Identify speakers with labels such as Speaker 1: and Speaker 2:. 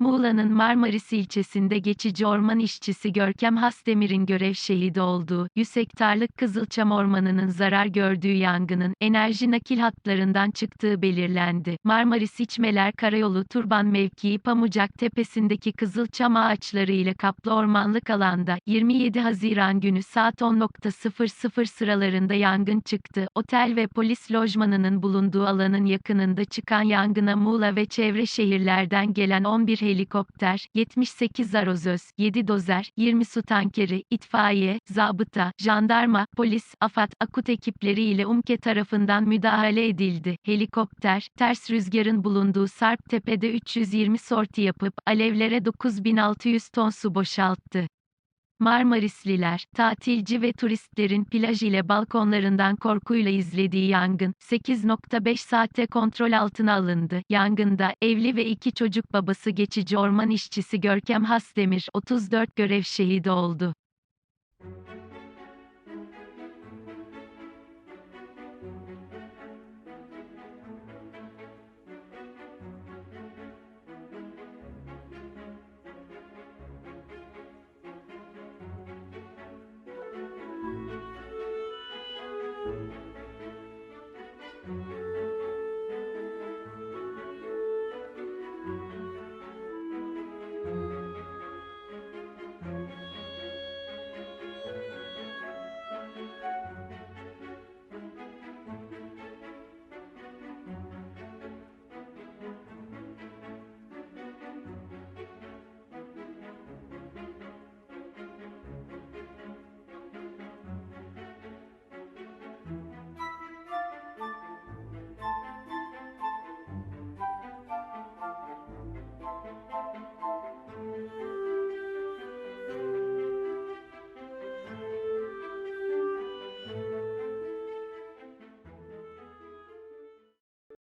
Speaker 1: Muğla'nın Marmaris ilçesinde geçici orman işçisi Görkem Hasdemir'in görev şehidi olduğu, 100 hektarlık Kızılçam Ormanı'nın zarar gördüğü yangının, enerji nakil hatlarından çıktığı belirlendi. Marmaris İçmeler Karayolu Turban mevkii Pamucak Tepesi'ndeki Kızılçam ağaçları ile kaplı ormanlık alanda, 27 Haziran günü saat 10.00 sıralarında yangın çıktı. Otel ve polis lojmanının bulunduğu alanın yakınında çıkan yangına Muğla ve çevre şehirlerden gelen 11 helikopter, 78 arozöz, 7 dozer, 20 su tankeri, itfaiye, zabıta, jandarma, polis, AFAD, akut ekipleri ile UMKE tarafından müdahale edildi. Helikopter, ters rüzgarın bulunduğu Sarptepe'de 320 sorti yapıp, alevlere 9600 ton su boşalttı. Marmarisliler, tatilci ve turistlerin plaj ile balkonlarından korkuyla izlediği yangın, 8.5 saatte kontrol altına alındı. Yangında, evli ve iki çocuk babası geçici orman işçisi Görkem Hasdemir, 34 görev şehidi oldu.